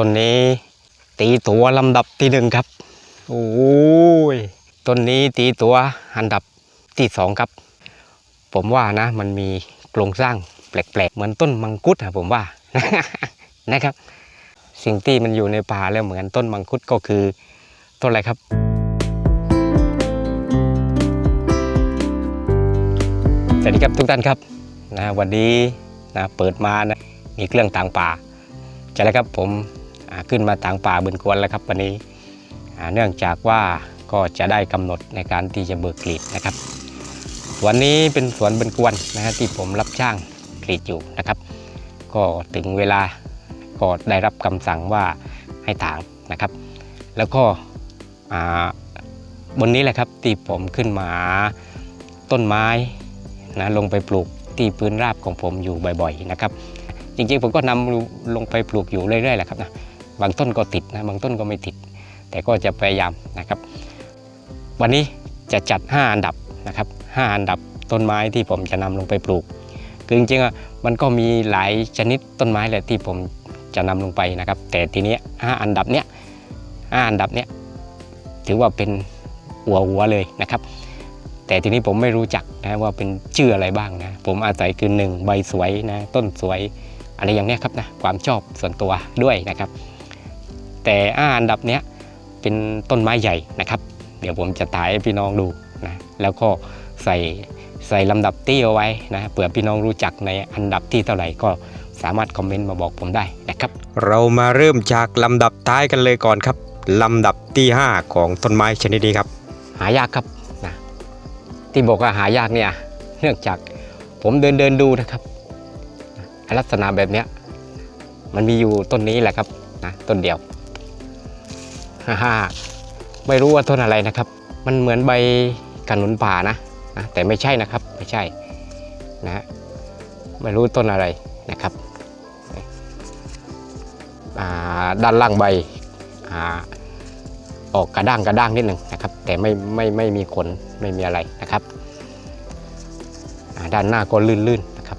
ต้นนี้ ตีตัวลำดับที่หนึ่งครับ โอ้ย ต้นนี้ตีตัวอันดับที่สองครับ ผมว่านะ มันมีโครงสร้างแปลกๆ เหมือนต้นมังคุดอะผมว่า นะครับ สิ่งที่มันอยู่ในป่าแล้วเหมือนต้นมังคุดก็คือต้นอะไรครับสวัสดีครับทุกท่านครับนะวันนี้นะเปิดมานะมีเครื่องต่างป่าจะแล้วครับผมอ่า ขึ้นมาต่างป่าบึนกวนแล้วครับวันนี้เนื่องจากว่าก็จะได้กำหนดในการที่จะเบิกกรีดนะครับ วันนี้เป็นสวนบึนกวนนะฮะที่ผมรับจ้างกรีดอยู่นะครับ ก็ถึงเวลาก็ได้รับคำสั่งว่าให้ถางนะครับ แล้วก็บนนี้แหละครับที่ผมขึ้นมาต้นไม้นะลงไปปลูกที่พื้นราบของผมอยู่บ่อยๆนะครับ จริงๆผมก็นำลงไปปลูกอยู่เรื่อยๆแหละครับนะ บางต้นก็ติดนะบางต้นก็ไม่ติด แต่ก็จะพยายามนะครับ วันนี้จะจัด 5 อันดับนะครับ5อันดับต้นไม้ที่ผมจะนำลงไปปลูกคือจริงๆมันก็มีหลายชนิดต้นไม้แหละที่ผมจะนำลงไปนะครับ แต่ทีนี้ยห้าอันดับเนี้ยห้าอันดับเนี้ยถือว่าเป็นหัวหัวเลยนะครับ แต่ทีนี้ผมไม่รู้จักนะว่าเป็นชื่ออะไรบ้างนะผมอาศัยคือหนึ่งใบสวยนะต้นสวยอะไรอย่างเนี้ยครับนะความชอบส่วนตัวด้วยนะครับ แต่อาอันดับเนี้ยเป็นต้นไม้ใหญ่นะครับ เดี๋ยวผมจะถ่ายให้พี่น้องดูนะแล้วก็ใส่ใส่ลำดับที่เอาไว้นะเผื่อพี่น้องรู้จักในอันดับที่เท่าไหร่ก็สามารถคอมเมนต์มาบอกผมได้นะครับ เรามาเริ่มจากลำดับท้ายกันเลยก่อนครับลำดับที่ 5 ของต้นไม้ชนิดนี้ครับ หายากครับนะที่บอกว่าหายากเนี่ยเนื่องจากผมเดินเดินดูนะครับ ลักษณะแบบเนี้ยมันมีอยู่ต้นนี้แหละครับนะต้นเดียว ฮ่าไม่รู้ว่าต้นอะไรนะครับ มันเหมือนใบกระหนุนป่านะนะ แต่ไม่ใช่นะครับไม่ใช่นะฮะไม่รู้ต้นอะไรนะครับด้านล่างใบอออกกระด้างกระด้างนิดหนึ่งนะครับ แต่ไม่ไม่ไม่มีขนไม่มีอะไรนะครับด้านหน้าก็ลื่นๆนะครับ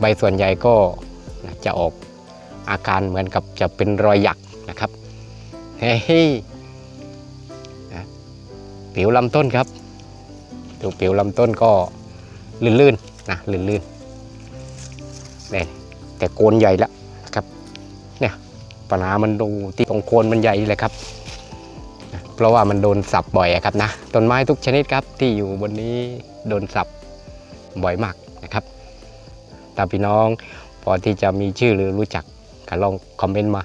ใบส่วนใหญ่ก็จะออกอาการเหมือนกับจะเป็นรอยหยักนะครับ เฮ้ยนะผิวลำต้นครับดูผิวลำต้นก็ลื่นๆนะลื่นๆนี่แต่โคนใหญ่แล้วนะครับเนี่ยปัญหามันดูที่ตรงโคนมันใหญ่เลยครับ เพราะว่ามันโดนสับบ่อยครับนะต้นไม้ทุกชนิดครับที่อยู่บนนี้โดนสับบ่อยมากนะครับถ้าพี่น้องพอที่จะมีชื่อหรือรู้จักก็ลองคอมเมนต์มา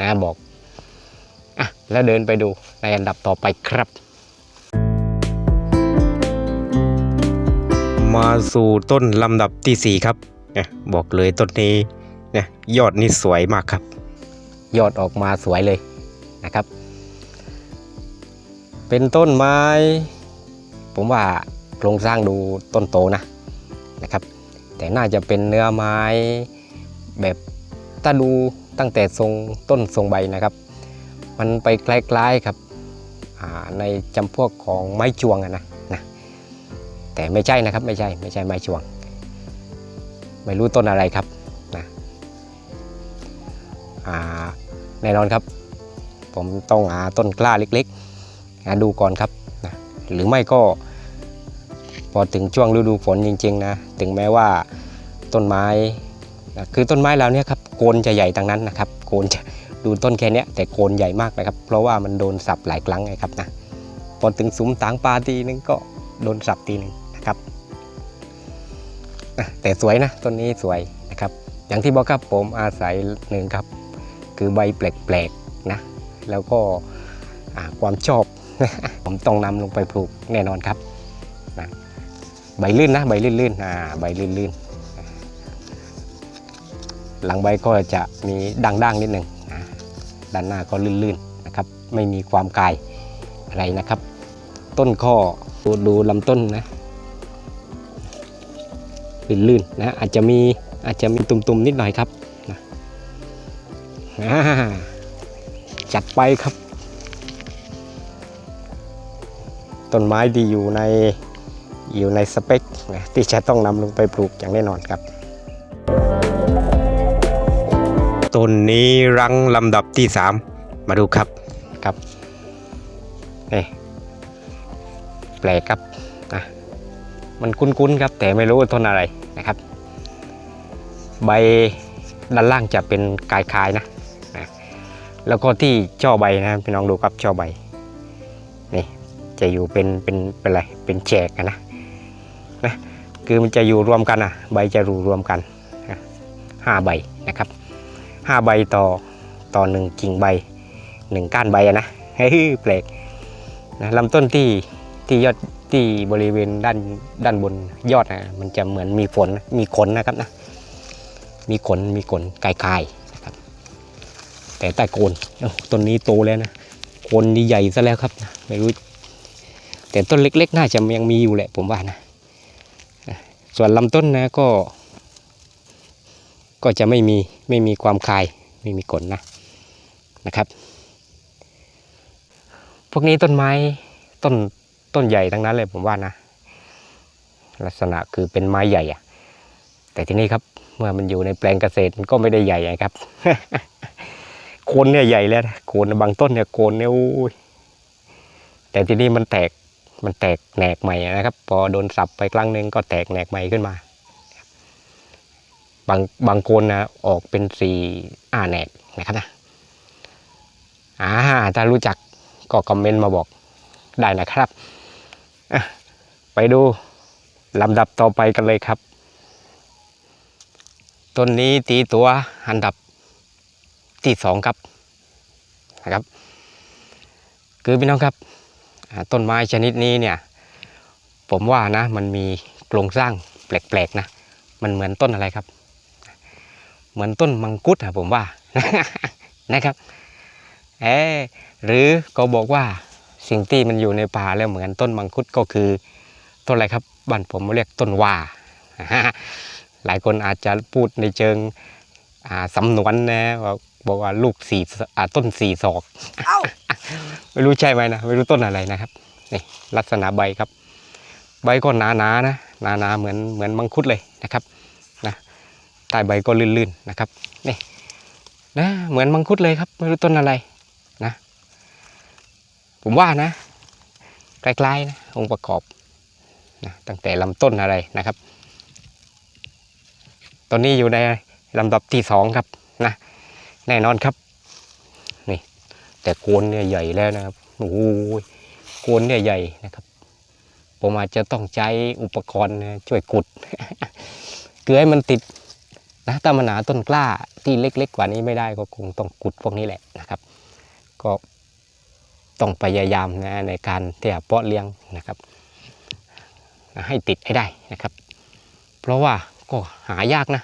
นะบอก อะแล้วเดินไปดูในอันดับต่อไปครับ มาสู่ต้นลำดับที่ 4 ครับเนี่ยบอกเลยต้นนี้เนี่ยยอดนี่สวยมากครับ ยอดออกมาสวยเลยนะครับ เป็นต้นไม้ ผมว่าโครงสร้างดูต้นโตนะนะครับ แต่น่าจะเป็นเนื้อไม้แบบถ้าดูตั้งแต่ทรงต้นทรงใบนะครับ มันไปคล้ายๆครับในจำพวกของไม้จวงนะนะแต่ไม่ใช่นะครับไม่ใช่ไม่ใช่ไม้จวง ไม่รู้ต้นอะไรครับนะแน่นอนครับ ผมต้องหาต้นกล้าเล็กๆหาดูก่อนครับนะหรือไม่ก็พอถึงช่วงฤดูฝนจริงๆนะถึงแม้ว่าต้นไม้นะคือต้นไม้เราเนี่ยครับโคนจะใหญ่ทั้งนั้นนะครับโคนจะ ดูต้นแค่เนี้ยแต่โคนใหญ่มากนะครับ เพราะว่ามันโดนสับหลายครั้งไงครับนะพอถึงซุ้มตางปลาทีนึงก็โดนสับทีนึงนะครับแต่สวยนะต้นนี้สวยนะครับ อย่างที่บอกครับผมอาศัยหนึ่งครับ คือใบแปลกๆนะ แล้วก็ความชอบ ผมต้องนำลงไปปลูกแน่นอนครับนะใบลื่นนะใบลื่นๆอ่าใบลื่นๆหลังใบก็จะมีด่างๆนิดหนึ่ง ด้านหน้าก็ลื่นๆนะครับ ไม่มีความกายอะไรนะครับ ต้นข้อดูดูลำต้นนะลื่นๆนะอาจจะมีอาจจะมีตุ่มๆนิดหน่อยครับนะจัดไปครับ ต้นไม้ที่อยู่ในอยู่ในสเปคนะที่จะต้องนำลงไปปลูกอย่างแน่นอนครับ นนนี้รังลำดับที่สามมาดูครับครับนี่แปลกครับนะมันคุ้นๆครับ แต่ไม่รู้ต้นอะไรนะครับ ใบด้านล่างจะเป็นกายคายนะนะแล้วก็ที่ช่อใบนะพี่น้องดูครับช่อใบนี่จะอยู่เป็นเป็นเป็นอะไรเป็นแฉกอะนะนะคือมันจะอยู่รวมกันอะ ใบจะรูรวมกันห้าใบนะครับ ห้าใบต่อต่อหนึ่งกิ่งใบหนึ่งก้านใบนะเฮ้ยแปลกนะลำต้นที่ที่ยอดที่บริเวณด้านด้านบนยอดนะมันจะเหมือนมีฝนมีขนนะครับนะมีขนมีขนกายๆนะครับ แต่ใต้โคนต้นนี้โตแล้วนะโคนนี่ใหญ่ซะแล้วครับนะไม่รู้ แต่ต้นเล็กๆ น่าจะยังมีอยู่แหละผมว่านะส่วนลำต้นนะก็ ก็จะไม่มีไม่มีความคายไม่มีขนนะนะครับ พวกนี้ต้นไม้ต้นต้นใหญ่ทั้งนั้นเลยผมว่านะ ลักษณะคือเป็นไม้ใหญ่อะแต่ที่นี้ครับเมื่อมันอยู่ในแปลงเกษตรมันก็ไม่ได้ใหญ่ไงครับ โคนเนี่ยใหญ่แล้วโคนบางต้นเนี่ยโคนเนี่ยอ้ยแต่ที่นี้มันแตกมันแตกแหนกใหม่นะครับ พอโดนสับไปครั้งหนึ่งก็แตกแหนกใหม่ขึ้นมา บางบางโคนนะออกเป็นสีอ่าแหนกนะครับนะอ่าถ้ารู้จักก็คอมเมนต์มาบอกได้นะครับไปดูลำดับต่อไปกันเลยครับ ต้นนี้ตีตัวอันดับที่สองครับนะครับ คือพี่น้องครับ ต้นไม้ชนิดนี้เนี่ย ผมว่านะมันมีโครงสร้างแปลกๆนะ มันเหมือนต้นอะไรครับ เหมือนต้นมังคุดอะผมว่านะครับเออหรือก็บอกว่าสิ่งที่มันอยู่ในป่าแล้วเหมือนต้นมังคุดก็คือต้นอะไรครับบ้านผมเรียกต้นว่าหลายคนอาจจะพูดในเชิงอ่าสำนวนนะว่าบอกว่าลูกสี่อ่าต้นสี่ศอกเอ้าไม่รู้ใช่ไหมนะไม่รู้ต้นอะไรนะครับนี่ลักษณะใบครับ ใบก็หนาๆนะหนาๆเหมือนเหมือนมังคุดเลยนะครับนะ ใต้ใบก็ลื่นๆนะครับนี่นะเหมือนมังคุดเลยครับไม่รู้ต้นอะไรนะ ผมว่านะคล้ๆนะองค์ประกอบนะตั้งแต่ลำต้นอะไรนะครับ ตอนนี้อยู่ในลำดับที่สองครับนะแน่นอนครับนี่แต่โคนเนี่ยใหญ่แล้วนะครับโอ้โหโคนเนี่ยใหญ่นะครับ ผมอาจจะต้องใช้อุปกรณ์ช่วยกุดเกลือให้มันติด นะถ้ามันหนาต้นกล้าที่เล็ก ๆ กว่านี้ไม่ได้ก็คงต้องกุดพวกนี้แหละนะครับ ก็ต้องพยายามนะในการที่จะเพาะเลี้ยงนะครับให้ติดให้ได้นะครับ เพราะว่าก็หายากนะ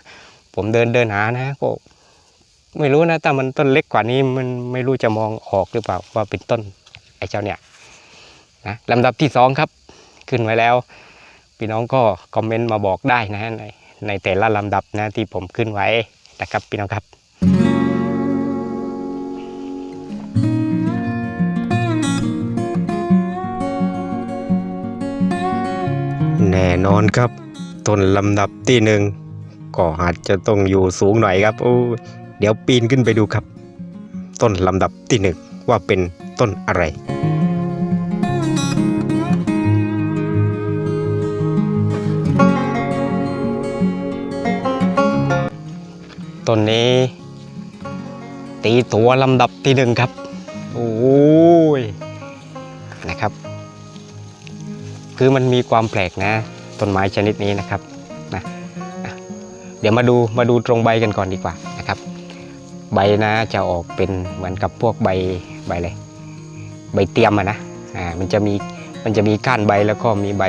ผมเดินเดินหานะก็ไม่รู้นะถ้ามันต้นเล็กกว่านี้มันไม่รู้จะมองออกหรือเปล่าว่าเป็นต้นไอ้เจ้าเนี่ยนะลำดับที่สองครับ ขึ้นไว้แล้ว พี่น้องก็คอมเมนต์มาบอกได้นะใน ในแต่ละลำดับนะที่ผมขึ้นไว้นะครับพี่น้องครับแน่นอนครับต้นลำดับที่หนึ่งก็อาจจะต้องอยู่สูงหน่อยครับโอ้เดี๋ยวปีนขึ้นไปดูครับ ต้นลำดับที่หนึ่งว่าเป็นต้นอะไร ต้นนี้ ตีตัวลำดับที่หนึ่งครับ โอ้ยนะครับ คือมันมีความแปลกนะต้นไม้ชนิดนี้นะครับนะเดี๋ยวมาดูมาดูตรงใบกันก่อนดีกว่านะครับ ใบนะจะออกเป็นเหมือนกับพวกใบใบอะไรใบเตรียมอะนะอ่ามันจะมีมันจะมีก้านใบแล้วก็มีใบ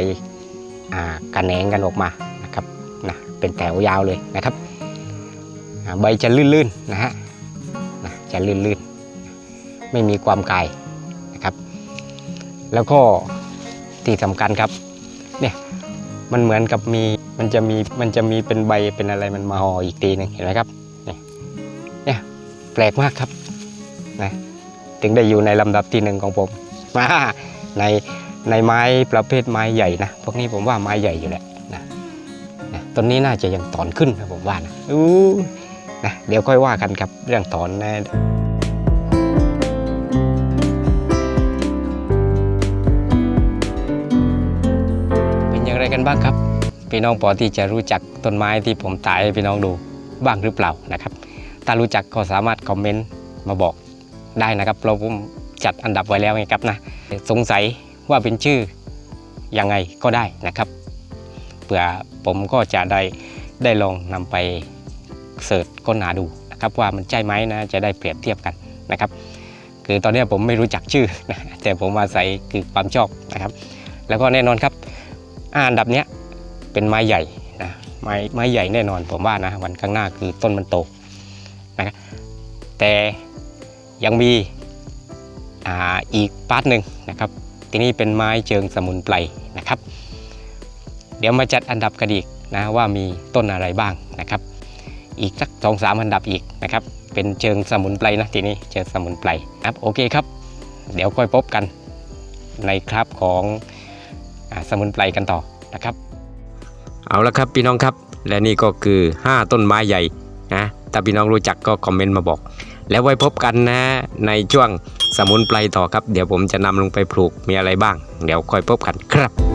อ่ากระแหนงกันออกมานะครับนะเป็นแถวยาวเลยนะครับ ใบจะลื่นๆนะฮะนะจะลื่นๆ ไม่มีความกายนะครับ แล้วก็ที่สำคัญครับเนี่ยมันเหมือนกับมีมันจะมีมันจะมีเป็นใบเป็นอะไรมันมาห่ออีกทีหนึ่งเห็นไหมครับเนี่ยเนี่ยแปลกมากครับนะถึงได้อยู่ในลำดับที่หนึ่งของผมมาในในไม้ประเภทไม้ใหญ่นะพวกนี้ผมว่าไม้ใหญ่อยู่แหละนะนะต้นนี้น่าจะยังตอนขึ้นนะผมว่านะอู้ นะเดี๋ยวค่อยว่ากันครับเรื่องถอนนะเป็นอย่างไรกันบ้างครับ พี่น้องพอที่จะรู้จักต้นไม้ที่ผมถ่ายให้พี่น้องดูบ้างหรือเปล่านะครับถ้ารู้จักก็สามารถคอมเมนต์มาบอกได้นะครับ เราผมจัดอันดับไว้แล้วไงครับนะสงสัยว่าเป็นชื่อยังไงก็ได้นะครับเผื่อผมก็จะได้ได้ลองนำไป เสิร์ชค้นหาดูนะครับว่ามันใช่ไหมนะจะได้เปรียบเทียบกันนะครับ คือตอนนี้ผมไม่รู้จักชื่อนะแต่ผมอาศัยคือความชอบนะครับ แล้วก็แน่นอนครับอันดับเนี้ยเป็นไม้ใหญ่นะไม้ไม้ใหญ่แน่นอนผมว่านะวันข้างหน้าคือต้นมันโตนะครับแต่ยังมีอ่าอีกพาร์ทหนึ่งนะครับทีนี้เป็นไม้เชิงสมุนไพรนะครับ เดี๋ยวมาจัดอันดับกันอีกนะว่ามีต้นอะไรบ้างนะครับ อีกสักสองสามอันดับอีกนะครับ เป็นเชิงสมุนไพรนะทีนี้เชิงสมุนไพรครับโอเคครับ เดี๋ยวค่อยพบกันในคราบของอสมุนไพรกันต่อนะครับ เอาละครับพี่น้องครับ และนี่ก็คือ 5 ต้นไม้ใหญ่นะถ้าพี่น้องรู้จักก็คอมเมนต์มาบอก แล้วไว้พบกันนะในช่วงสมุนไพรต่อครับ เดี๋ยวผมจะนำลงไปปลูกมีอะไรบ้าง เดี๋ยวค่อยพบกันครับ